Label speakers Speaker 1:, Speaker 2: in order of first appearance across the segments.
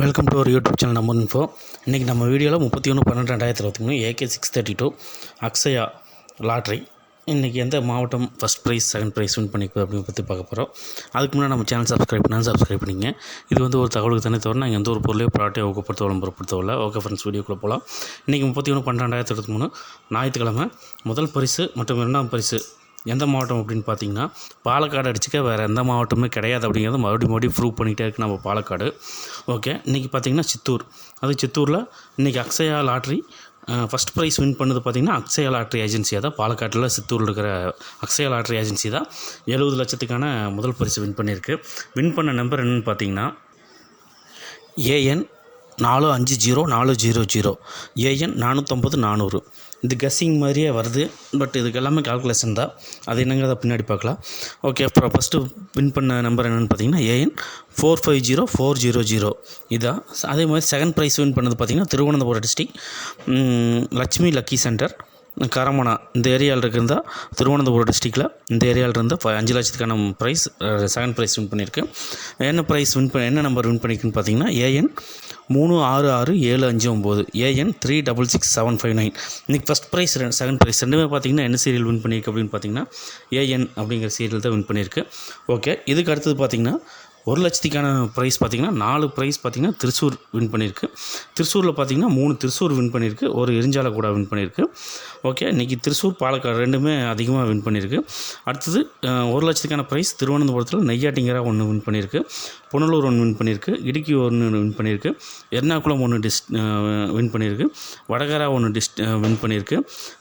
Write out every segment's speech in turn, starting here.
Speaker 1: Welcome to ஒரு YouTube channel நம்ம info இன்றைக்கி நம்ம வீடியோவில் முப்பத்தி ஒன்று பன்னெண்டு ரெண்டாயிரத்தி இருபத்தி மூணு AK six thirty two Akshaya lottery இன்றைக்கி எந்த மாவட்டம் first prize second prize win பண்ணிக்கு அப்படின்னு பற்றி பார்க்க போகிறோம் அதுக்கு முன்னாடி நம்ம சேனல் சப்ஸ்கிரைப் பண்ணால் சப்ஸ்கிரைப் பண்ணிங்க. இது வந்து ஒரு தகவலுக்கு தானே தவிர நாங்கள் எந்த ஒரு பொருளையோ ப்ராடக்ட்டை ஊக்கப்படுத்த விளம்பரப்படுத்தவில்லை ஓகே ஃப்ரெண்ட்ஸ் வீடியோக்குள்ளே போகலாம் இன்றைக்கி முப்பத்தி ஒன்று பன்னெண்டு ரெண்டாயிரத்தி இருபத்தி மூணு ஞாயிற்றுக்கிழமை. முதல் பரிசு மற்றும் இரண்டாம் பரிசு எந்த மாவட்டம் அப்படின்னு பார்த்தீங்கன்னா பாலக்காடு அடிச்சுக்க வேறு எந்த மாவட்டமுமே கிடையாது அப்படிங்கிறத மறுபடியும் மறுபடியும் ப்ரூவ் பண்ணிகிட்டே இருக்குது நம்ம பாலக்காடு. ஓகே இன்றைக்கி பார்த்தீங்கன்னா சித்தூர். அது சித்தூரில் இன்றைக்கி Akshaya lottery first prize win பண்ணது பார்த்திங்கன்னா அக்ஷயா லாட்ரி ஏஜென்சியாக தான். பாலக்காட்டில் சித்தூரில் இருக்கிற அக்ஷயா லாட்ரி ஏஜென்சி தான். எழுபது லட்சத்துக்கான முதல் பரிசு வின் பண்ணியிருக்கு. வின் பண்ண நம்பர் என்னென்னு பார்த்தீங்கன்னா ஏஎன் நாலு அஞ்சு ஜீரோ நாலு ஜீரோ ஜீரோ. ஏஎன் நானூற்றம்பது நானூறு. இது கஸ்ஸிங் மாதிரியே வருது பட் இதுக்கு எல்லாமே கால்குலேஷன் தான். அது என்னங்கிறத பின்னாடி பார்க்கலாம். ஓகே அப்புறம் ஃபஸ்ட்டு வின் பண்ண நம்பர் என்னென்னு பார்த்தீங்கன்னா A N four five zero four zero zero இதான் அதே மாதிரி செகண்ட் ப்ரைஸ் வின் பண்ணது பார்த்தீங்கன்னா Thiruvananthapuram district Lakshmi lucky centre Karamana. இந்த ஏரியாவில் இருக்கிறதா திருவனந்தபுரம் டிஸ்ட்ரிக்டில் இந்த ஏரியாவில் இருந்து ஃபை அஞ்சு லட்சத்துக்கான ப்ரைஸ் செகண்ட் ப்ரைஸ் வின் பண்ணியிருக்கு. என்ன ப்ரைஸ் வின் பண்ண என்ன நம்பர் வின் பண்ணியிருக்குன்னு பார்த்தீங்கன்னா ஏஎன் மூணு ஆறு ஆறு ஏழு அஞ்சு ஒம்பது. A N three double six seven five nine இன்றைக்கி ஃபஸ்ட் ப்ரைஸ் ரெண்டு செகண்ட் ப்ரைஸ் ரெண்டுமே பார்த்தீங்கன்னா என்ன சீரியல் வின் பண்ணியிருக்கு அப்படின்னு பார்த்தீங்கன்னா ஏஎன் அப்படிங்கிற சீரியல் தான் வின் பண்ணியிருக்கு. ஓகே இதுக்கு அடுத்தது பார்த்தீங்கன்னா ஒரு லட்சத்துக்கான ப்ரைஸ் பார்த்தீங்கன்னா நாலு ப்ரைஸ் பார்த்தீங்கன்னா திருச்சூர் வின் பண்ணியிருக்கு. திருச்சூரில் பார்த்தீங்கன்னா மூணு திருச்சூர் வின் பண்ணியிருக்கு. ஒரு எரிஞ்சாலை கூட வின் பண்ணியிருக்கு. ஓகே இன்றைக்கி திருச்சூர் பாலக்காடு ரெண்டுமே அதிகமாக வின் பண்ணியிருக்கு. அடுத்தது ஒரு லட்சத்துக்கான ப்ரைஸ் திருவனந்தபுரத்தில் நெய்யாட்டிங்கரா ஒன்று வின் பண்ணியிருக்கு. புனலூர் ஒன்று வின் பண்ணியிருக்கு. இடுக்கி ஒன்று வின் பண்ணியிருக்கு. எர்ணாகுளம் ஒன்று டிஸ் வின் பண்ணியிருக்கு. வடகரா ஒன்று டிஸ் வின் பண்ணியிருக்கு.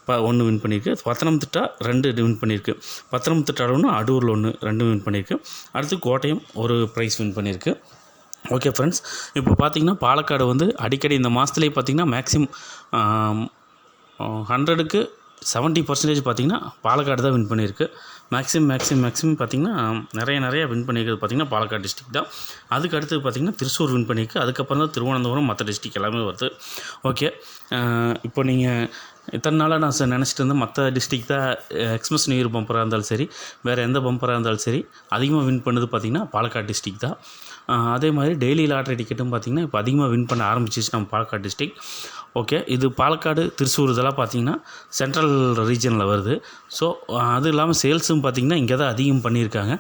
Speaker 1: ப ஒன்று வின் பண்ணியிருக்கு பத்தனம்திட்டா ரெண்டு வின் பண்ணியிருக்கு பத்தனம்திட்டாவில் ஒன்று அடூரில் ஒன்று ரெண்டு வின் பண்ணியிருக்கு அடுத்து கோட்டையம் ஒரு ப்ரைஸ் வின் பண்ணியிருக்கு ஓகே ஃப்ரெண்ட்ஸ் இப்போ பார்த்திங்கன்னா பாலக்காடு வந்து அடிக்கடி இந்த மாதத்துலேயே பார்த்திங்கன்னா மேக்ஸிமம் ஹண்ட்ரடுக்கு செவன்ட்டி பர்சன்டேஜ் பார்த்தீங்கன்னா பாலக்காடு தான் வின் பண்ணியிருக்கு. மேக்ஸிமம் மேக்ஸிமம் மேக்ஸிமம் பார்த்தீங்கன்னா நிறைய நிறைய வின் பண்ணியிருக்கிறது பார்த்தீங்கன்னா பாலக்காடு டிஸ்ட்ரிக் தான். அதுக்கு அடுத்து பார்த்தீங்கன்னா திருச்சூர் வின் பண்ணியிருக்கு. அதுக்கப்புறம் தான் திருவனந்தபுரம் மற்ற டிஸ்ட்ரிக் எல்லாமே வருது. ஓகே இப்போ நீங்கள் இத்தனை நாளாக நான் ச- நினச்சிட்டு இருந்தேன் மற்ற டிஸ்ட்ரிக் தான் எக்ஸ்பிரஸ் நியூ பம்பராக இருந்தாலும் சரி வேறு எந்த பம்பராக இருந்தாலும் சரி அதிகமாக வின் பண்ணது பார்த்திங்கன்னா பாலக்காடு டிஸ்ட்ரிக் தான். அதே மாதிரி டெய்லி லாட்ரி டிக்கெட்டும் பார்த்திங்கன்னா இப்போ அதிகமாக வின் பண்ண ஆரம்பிச்சிச்சு நம்ம பாலக்காடு டிஸ்ட்ரிக் ஓகே. இது பாலக்காடு திருச்சூர் இதெல்லாம் பார்த்தீங்கன்னா சென்ட்ரல் ரீஜனில் வருது. ஸோ அது இல்லாமல் சேல்ஸும் பார்த்தீங்கன்னா இங்கே தான் அதிகம் பண்ணியிருக்காங்க.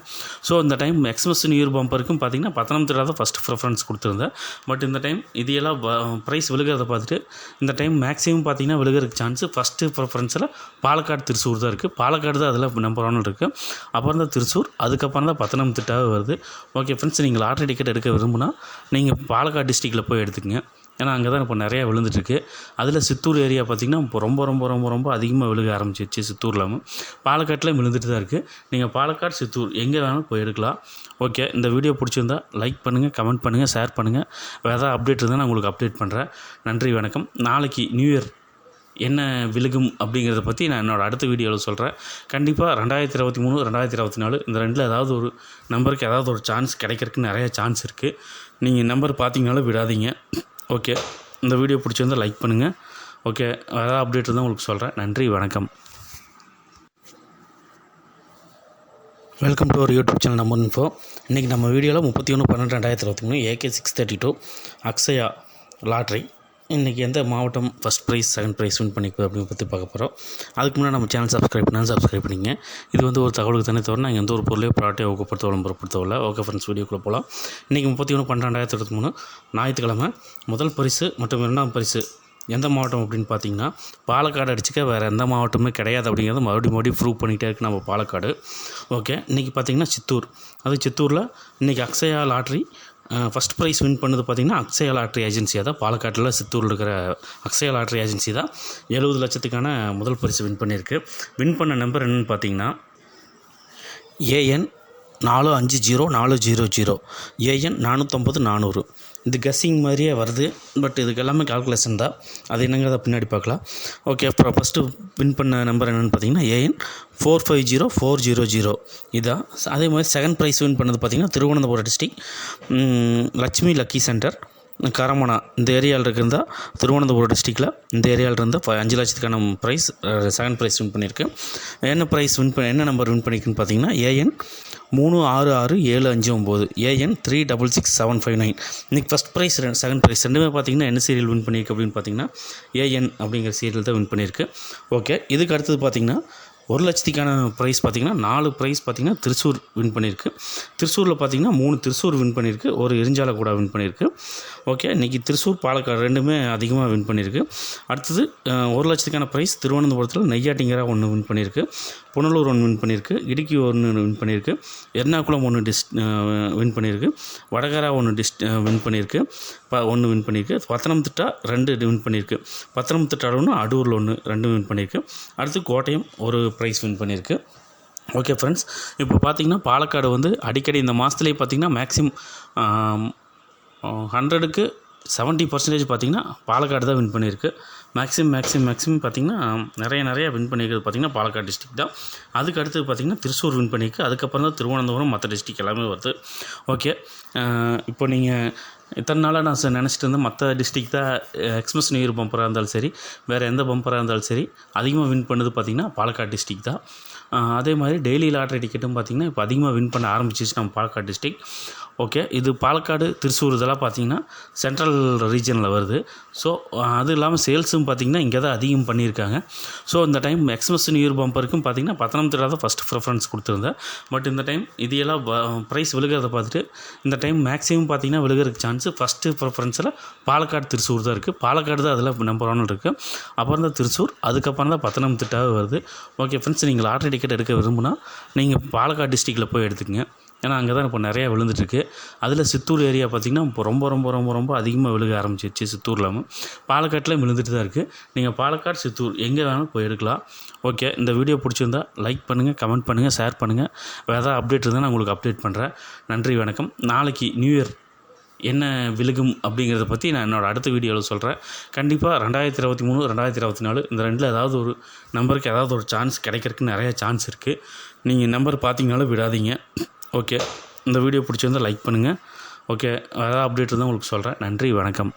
Speaker 1: ஸோ இந்த டைம் எக்ஸ்பிரஸ் நியூ இயர் பம்பருக்கும் பார்த்தீங்கன்னா பத்தனம்திட்டா தான் ஃபஸ்ட் ப்ரிஃபரன்ஸ் கொடுத்துருந்தேன். பட் இந்த டைம் இதையெல்லாம் ப்ரைஸ் விழுகிறத பார்த்துட்டு இந்த டைம் மேக்ஸிமம் பார்த்தீங்கன்னா விழுகிறதுக்கு சான்ஸு ஃபஸ்ட்டு ப்ரிஃபரன்ஸில் பாலக்காடு திருச்சூர் தான் இருக்குது பாலக்காடு தான் அதில் நம்பர் ஒன் இருக்குது அப்புறம் தான் திருச்சூர் அதுக்கப்புறம் தான் பத்தனம்திட்டாவே வருது. ஓகே ஃப்ரெண்ட்ஸ் நீங்கள் லாட்ரி டிக்கெட் எடுக்க விரும்புனா நீங்கள் பாலக்காடு டிஸ்ட்ரிக்டில் போய் எடுத்துக்கங்க. ஏன்னா அங்கே தான் இப்போ நிறையா விழுந்துட்டுருக்கு. அதில் சித்தூர் ஏரியா பார்த்திங்கன்னா இப்போ ரொம்ப ரொம்ப ரொம்ப ரொம்ப அதிகமாக விழுக ஆரம்பிச்சிருச்சு சித்தூர் பாலக்காட்டில் விழுந்துட்டு தான் இருக்குது நீங்கள் பாலக்காடு சித்தூர் எங்கே வேணாலும் போய் எடுக்கலாம் ஓகே இந்த வீடியோ பிடிச்சிருந்தா லைக் பண்ணுங்கள் கமெண்ட் பண்ணுங்கள் ஷேர் பண்ணுங்கள் வேறு ஏதாவது அப்டேட் இருந்தால் நான் உங்களுக்கு அப்டேட் பண்ணுறேன் நன்றி வணக்கம். நாளைக்கு நியூ இயர் என்ன விழுகும் அப்படிங்கிறத பற்றி நான் என்னோடய அடுத்த வீடியோவில் சொல்கிறேன் கண்டிப்பாக ரெண்டாயிரத்தி இருபத்தி மூணு ரெண்டாயிரத்தி இருபத்தி நாலு இந்த ரெண்டில் ஏதாவது ஒரு நம்பருக்கு ஏதாவது ஒரு சான்ஸ் கிடைக்கிறதுக்கு நிறையா சான்ஸ் இருக்குது நீங்கள் நம்பர் பார்த்தீங்கனாலும் விடாதீங்க. ஓகே. இந்த வீடியோ பிடிச்சிருந்தால் லைக் பண்ணுங்கள் ஓகே வேறு அப்டேட் இருந்தால் உங்களுக்கு சொல்கிறேன் நன்றி வணக்கம். வெல்கம் டு ஒரு யூடியூப் சேனல் நம்பர் இன்ஃபோ இன்றைக்கி நம்ம வீடியோவில் முப்பத்தி ஒன்று பன்னெண்டு ரெண்டாயிரத்தி இருபத்தி மூணு AK six thirty two Akshaya lottery இன்றைக்கி எந்த மாவட்டம் first prize second prize win பண்ணிக்கு அப்படின்னு பற்றி பார்க்க போகிறோம் அதுக்கு முன்னாடி நம்ம சேனல் சப்ஸ்கிரைப் பண்ணால் சப்ஸ்கிரைப் பண்ணிங்க இது வந்து ஒரு தகவலுக்கு தானே தவிர நாங்கள் எந்த ஒரு பொருளையோ ப்ராடக்ட்டை ஊக்கப்படுத்த விளம்பரப்படுத்தவில்லை ஓகே ஃப்ரெண்ட்ஸ் வீடியோக்குள்ளே போகலாம் இன்றைக்கி முப்பத்தி ஒன்று பன்னெண்டாயிரத்தி இருபத்தி மூணு ஞாயிற்றுக்கிழமை முதல் பரிசு மற்றும் இரண்டாம் பரிசு எந்த மாவட்டம் அப்படின்னு பார்த்தீங்கன்னா பாலக்காடு அடிச்சுக்க வேறு எந்த மாவட்டமே கிடையாது அப்படிங்கிறத மறுபடியும் மறுபடியும் ப்ரூவ் பண்ணிகிட்டே இருக்குது நம்ம பாலக்காடு. ஓகே இன்றைக்கி பார்த்தீங்கன்னா சித்தூர். அது சித்தூரில் இன்றைக்கி Akshaya lottery first prize win பண்ணது பார்த்தீங்கன்னா அக்ஷயா லாட்ரி ஏஜென்சியாக தான். பாலக்காட்டில் சித்தூரில் இருக்கிற அக்ஷயா லாட்ரி ஏஜென்சி தான். எழுபது லட்சத்துக்கான முதல் பரிசு வின் பண்ணியிருக்கு. வின் பண்ண நம்பர் என்னென்னு பார்த்தீங்கன்னா ஏஎன் நாலு அஞ்சு ஜீரோ நாலு ஜீரோ ஜீரோ. ஏஎன் நானூற்றம்பது நானூறு. இது கஸ்ஸிங் மாதிரியே வருது. பட் இதுக்கு எல்லாமே கால்குலேஷன் தான். அது என்னங்கிறத பின்னாடி பார்க்கலாம். ஓகே அப்புறம் ஃபஸ்ட்டு வின் பண்ண நம்பர் என்னென்னு பார்த்தீங்கன்னா AN four five zero four zero zero இதான். அதே மாதிரி செகண்ட் ப்ரைஸ் வின் பண்ணது பார்த்தீங்கன்னா Thiruvananthapuram district Lakshmi lucky centre Karamana. இந்த ஏரியாவில் இருக்கிறதா திருவனந்தபுரம் டிஸ்ட்ரிக்டில் இந்த ஏரியாவில் இருந்தால் ஃப- அஞ்சு லட்சத்துக்கான ப்ரைஸ் செகண்ட் ப்ரைஸ் வின் பண்ணியிருக்கு. என்ன ப்ரைஸ் வின் பண்ண என்ன நம்பர் வின் பண்ணியிருக்குன்னு பார்த்தீங்கன்னா ஏஎன் மூணு ஆறு ஆறு ஏழு அஞ்சு ஒம்பது. AN three double six seven five nine இன்றைக்கி ஃபஸ்ட் ப்ரைஸ் ரெண்டு செகண்ட் ப்ரைஸ் ரெண்டுமே பார்த்தீங்கன்னா என்ன சீரியல் வின் பண்ணியிருக்கு அப்படின்னு பார்த்தீங்கன்னா ஏஎன் அப்படிங்கிற சீரியல் தான் வின் பண்ணியிருக்கு. ஓகே இதுக்கு அடுத்தது பார்த்தீங்கன்னா ஒரு லட்சத்துக்கான ப்ரைஸ் பார்த்தீங்கன்னா நாலு ப்ரைஸ் பார்த்தீங்கன்னா திருச்சூர் வின் பண்ணியிருக்கு. திருச்சூரில் பார்த்தீங்கன்னா மூணு திருச்சூர் வின் பண்ணியிருக்கு. ஒரு எரிஞ்சாலை கூட வின் பண்ணியிருக்கு. ஓகே இன்றைக்கி திருச்சூர் பாலக்காடு ரெண்டுமே அதிகமாக வின் பண்ணியிருக்கு. அடுத்தது ஒரு லட்சத்துக்கான ப்ரைஸ் திருவனந்தபுரத்தில் நெய்யாட்டிங்கராக ஒன்று வின் பண்ணியிருக்கு. புனலூர் ஒன்று வின் பண்ணியிருக்கு இடுக்கி ஒன்று வின் பண்ணியிருக்கு எர்ணாகுளம் ஒன்று டிஸ் வின் பண்ணியிருக்கு வடகரா ஒன்று டிஸ் வின் பண்ணியிருக்கு ப ஒன்று வின் பண்ணியிருக்கு பத்தனம்திட்டா ரெண்டு வின் பண்ணியிருக்கு பத்தனம்திட்டாவில் ஒன்று அடூரில் ஒன்று ரெண்டு வின் பண்ணியிருக்கு அடுத்து கோட்டயம் ஒரு ப்ரைஸ் வின் பண்ணியிருக்கு. ஓகே ஃப்ரெண்ட்ஸ் இப்போ பார்த்தீங்கன்னா பாலக்காடு வந்து அடிக்கடி இந்த மாதத்துலேயே பார்த்தீங்கன்னா மேக்ஸிமம் ஹண்ட்ரடுக்கு செவன்ட்டி பர்சன்டேஜ் பார்த்தீங்கன்னா பாலக்காடு தான் வின் பண்ணியிருக்கு. மேக்ஸிமம் மேக்ஸிமம் மேக்ஸிமம் பார்த்திங்கன்னா நிறைய நிறைய வின் பண்ணியிருக்கிறது பார்த்தீங்கன்னா பாலக்காடு டிஸ்ட்ரிக் தான். அதுக்கு அடுத்து பார்த்தீங்கன்னா திருச்சூர் வின் பண்ணியிருக்கு அதுக்கப்புறம் தான் திருவனந்தபுரம் மற்ற டிஸ்ட்ரிக் எல்லாமே வருது. ஓகே இப்போ நீங்கள் இத்தனை நாளாக நான் ச- நினச்சிட்டு இருந்தேன். மற்ற டிஸ்ட்ரிக் தான் எக்ஸ்பிரஸ் நியூ இயர் பம்பராக இருந்தாலும் சரி வேறு எந்த பம்பராக இருந்தாலும் சரி அதிகமாக வின் பண்ணது பார்த்திங்கன்னா பாலக்காடு டிஸ்ட்ரிக் தான். அதே மாதிரி டெய்லி லாட்ரி டிக்கெட்டும் பார்த்திங்கன்னா இப்போ அதிகமாக வின் பண்ண ஆரம்பிச்சிச்சு நம்ம பாலக்காடு டிஸ்ட்ரிக் ஓகே இது பாலக்காடு திருச்சூர் இதெல்லாம் பார்த்திங்கன்னா சென்ட்ரல் ரீஜனில் வருது. ஸோ அது இல்லாமல் சேல்ஸும் பார்த்திங்கன்னா இங்கே தான் அதிகம் பண்ணியிருக்காங்க. ஸோ இந்த டைம் எக்ஸ்பிரஸ் நியூ இயர் பம்பருக்கும் பார்த்திங்கன்னா பத்தனம்திட்டா தான் ஃபஸ்ட் ப்ரிஃபரன்ஸ் கொடுத்துருந்தேன். பட் இந்த டைம் இது எல்லாம் ப்ரைஸ் விழுகிறத பார்த்துட்டு இந்த டைம் மேக்ஸிமம் பார்த்திங்கன்னா விழுகிறதுக்கு சான்ஸ் ஃபஸ்ட்டு ப்ரிஃபரன்ஸில் பாலக்காடு திருச்சூர் தான் இருக்குது பாலக்காடு தான் அதில் நம்பர் ஒன் இருக்குது அப்புறம் தான் திருச்சூர் அதுக்கப்புறம் தான் பத்தனம்திட்டாவே வருது. ஓகே ஃப்ரெண்ட்ஸ் நீங்கள் லாட்ரி டிக்கெட் எடுக்க விரும்புனா நீங்கள் பாலக்காடு டிஸ்ட்ரிக்டில் போய் எடுத்துக்கங்க. ஏன்னா அங்கே தான் இப்போ நிறையா விழுந்துட்டுருக்கு அதில் சித்தூர் ஏரியா பார்த்திங்கன்னா இப்போ ரொம்ப ரொம்ப ரொம்ப ரொம்ப அதிகமாக விழுக ஆரம்பிச்சிருச்சு சித்தூர் பாலக்காட்டில் விழுந்துட்டு தான் இருக்குது நீங்கள் பாலக்காடு சித்தூர் எங்கே வேணாலும் போய் எடுக்கலாம். ஓகே இந்த வீடியோ பிடிச்சிருந்தா லைக் பண்ணுங்கள் கமெண்ட் பண்ணுங்கள் ஷேர் பண்ணுங்கள் வேறு ஏதாவது அப்டேட் இருந்தால் நான் உங்களுக்கு அப்டேட் பண்ணுறேன் நன்றி வணக்கம். நாளைக்கு நியூ இயர் என்ன விழுகும் அப்படிங்கிறத பற்றி நான் என்னோடய அடுத்த வீடியோவில் சொல்கிறேன் கண்டிப்பாக ரெண்டாயிரத்தி இருபத்தி மூணு ரெண்டாயிரத்தி இருபத்தி நாலு இந்த ரெண்டில் ஏதாவது ஒரு நம்பருக்கு ஏதாவது ஒரு சான்ஸ் கிடைக்கிறதுக்கு நிறையா சான்ஸ் இருக்குது நீங்கள் நம்பர் பார்த்தீங்கனாலும் விடாதீங்க. ஓகே இந்த வீடியோ பிடிச்சிருந்தால் லைக் பண்ணுங்கள் ஓகே ஏதாவது அப்டேட் இருந்தால் உங்களுக்கு சொல்கிறேன் நன்றி வணக்கம்.